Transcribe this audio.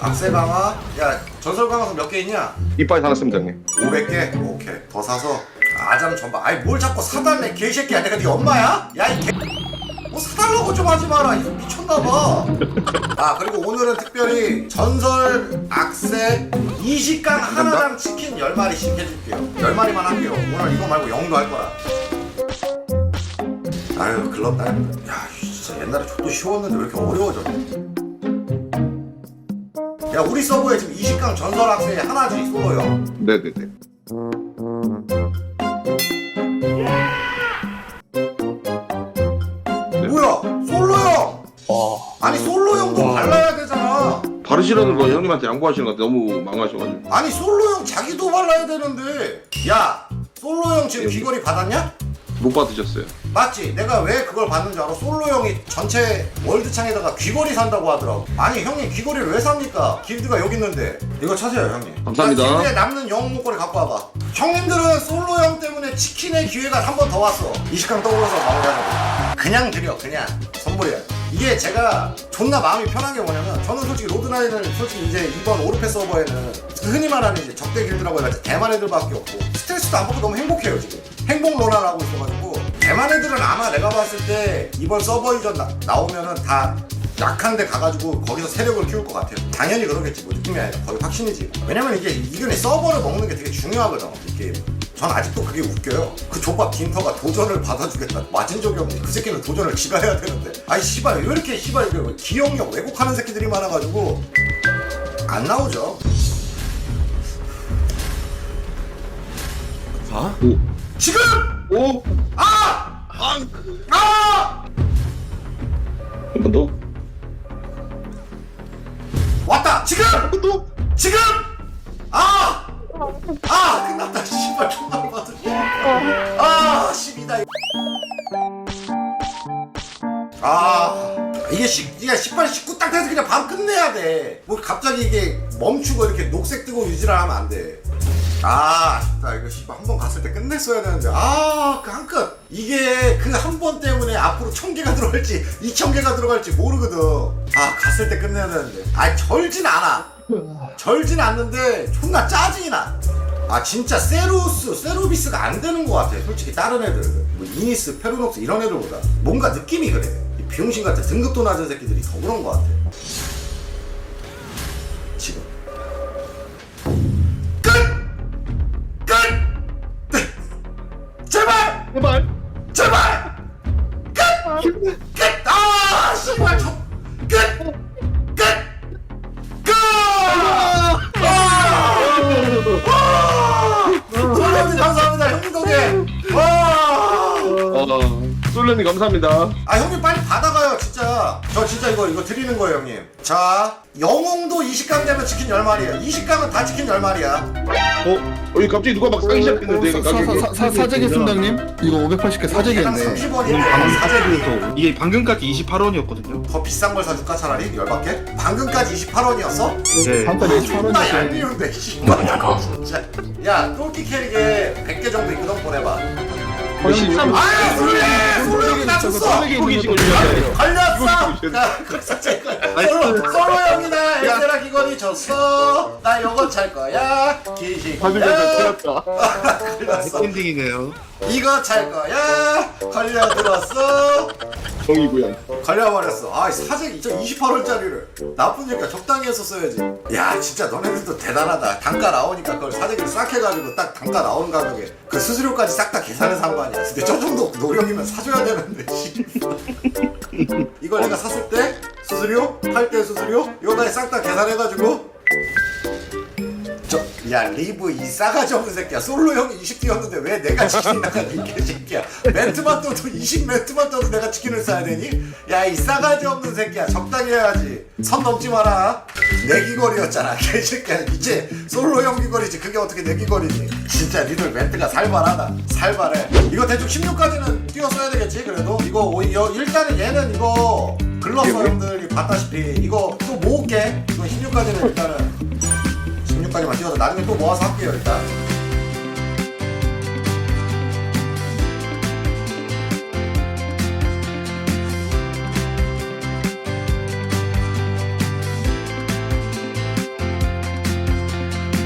악세 강화 야 전설 강화서 몇 개 있냐? 이빨 살았습니다 형님. 500개? 오케이. 더 사서. 아잠 전방 아이 뭘 자꾸 사달래 개새끼야. 내가 네 엄마야? 야 이 개... 뭐 사달라고 좀 하지 마라. 이거 미쳤나봐. 아 그리고 오늘은 특별히 전설 악세 20강 하나랑 치킨 10마리씩 해줄게요. 10마리만 할게요. 오늘 이거 말고 영도 할 거야 아유 글렀다. 야 진짜 옛날에 족도 쉬웠는데 왜 이렇게 어려워졌네 야 우리 서버에 지금 20강 전설 악세 하나지 솔로요. 네네네. 뭐야? 솔로 형! 아니 솔로 형도 발라야 되잖아. 바르시라는 거 형님한테 양보하시는 것 같아 너무 망하셔가지고. 아니 솔로 형 자기도 발라야 되는데. 야 솔로 형 지금 귀걸이 받았냐? 못 받으셨어요 맞지? 내가 왜 그걸 받는 줄 알아? 솔로 형이 전체 월드창에다가 귀걸이 산다고 하더라고. 아니 형님 귀걸이를 왜 삽니까? 길드가 여기 있는데. 이거 찾아요 형님. 감사합니다. 야, 길드에 남는 영웅 목걸이 갖고 와봐. 형님들은 솔로 형 때문에 치킨의 기회가 한 번 더 왔어. 20강 떠올라서 마무리하자고. 그냥 드려 그냥. 선물이야. 이게 제가 존나 마음이 편한 게 뭐냐면 저는 솔직히 로드나인을 솔직히 이제 이번 오르페 서버에는 흔히 말하는 이제 적대 길드라고 해가지고 대만 애들밖에 없고 스트레스도 안 받고 너무 행복해요 지금 행복 로나를 하고 있어가지고 대만 애들은 아마 내가 봤을 때 이번 서버 이전 나, 나오면은 다 약한 데 가가지고 거기서 세력을 키울 것 같아요. 당연히 그러겠지 뭐 느낌이 아니라 거의 확신이지. 왜냐면 이게 이게 서버를 먹는 게 되게 중요하거든 이 게임. 전 아직도 그게 웃겨요. 그 족밥 딘터가 도전을 받아주겠다. 맞은 적이 없네. 그 새끼는 도전을 지가 해야 되는데. 아이 씨발 왜 이렇게 씨발 기억력 왜곡하는 새끼들이 많아가지고 안 나오죠. 오 지금 오! 아! 아! 아! 한번 더? 왔다 지금 한번 더? 지금 아! 아 끝났다 씨발 존나 받을 아 10이다 아 이게 시, 이게 18, 19딱 돼서 그냥 바로 끝내야 돼 뭐 갑자기 이게 멈추고 이렇게 녹색 뜨고 유지를 하면 안 돼 아 아쉽다 이거 씨발 한 번 갔을 때 끝냈어야 되는데 아 그 한컷 이게 그 한 번 때문에 앞으로 천 개가 들어갈지 이천 개가 들어갈지 모르거든 아 갔을 때 끝내야 되는데 아 절진 않아 절진 않는데 존나 짜증이 나. 아 진짜 세루스, 세루비스가 안 되는 것 같아. 솔직히 다른 애들, 뭐 이니스, 페루녹스 이런 애들보다 뭔가 느낌이 그래. 이 병신 같은 등급도 낮은 새끼들이 더 그런 것 같아. 지금 아 씨발 저 어, 솔련님 감사합니다. 아 형님 빨리 받아가요 진짜. 저 진짜 이거 이거 드리는 거예요 형님. 자 영웅도 20강 되면 치킨 10마리야 20강은 다 치킨 10마리야. 어? 어, 이 갑자기 누가 막 싸기 시작했는데 이거 가격이 사, 사, 사, 사재기 순당님? 이거 580개 사재기였네. 30원인데 사재기. 이게 방금까지 28원이었거든요. 더 비싼 걸 사줄까 차라리? 열받게 방금까지 28원이었어? 네. 한번에 존나 1,000원이었어요. 얄미운데 씨발 진짜. 야 똘끼 캐릭에 100개 정도 있거든? 보내봐 13아 솔레 솔로 형이 나 줬어 호기심을 주셨어요 걸렸어! 솔로, 솔로 형이다. 얘들아 귀걸이 줬어. 나 요거 찰 거야. 기식. 걸렸어. 엔딩이네요. 이거 찰 거야. 걸려들었어. 정이구야 걸려버렸어. 아, 사재 28원짜리를. 나쁜 얘기가 적당히 했었어야지. 야, 진짜 너네들도 대단하다. 단가 나오니까 그걸 사재기를 싹 해가지고 딱 단가 나오는 가격에 그 수수료까지 싹 다 계산해서 한 거 아니야. 근데 저 정도 노력이면 사줘야 되는데. 이걸 내가 샀을 때 수수료, 팔 때 수수료, 다싹다 계산해가지고 저, 야 리브 이 싸가지 없는 새끼야. 솔로 형이 20뛰었는데 왜 내가 치킨 나가니 이 개새끼야? 멘트만 떠도 20 멘트만 떠도 내가 치킨을 싸야 되니? 야 이 싸가지 없는 새끼야. 적당히 해야지. 선 넘지 마라. 내 귀걸이였잖아 개새끼야. 이제 솔로 형 귀걸이지. 그게 어떻게 내 귀걸이니 진짜 니들 멘트가 살벌하다. 살벌해. 이거 대충 16까지는 뛰었어야 되겠지 그래도? 이거 오히려 일단은 얘는 이거 글렀어 형들이 봤다시피. 이거 또 모을게. 이거 16까지는 일단은 16까지만 뛰어서 나중에 또 모아서 할게요 일단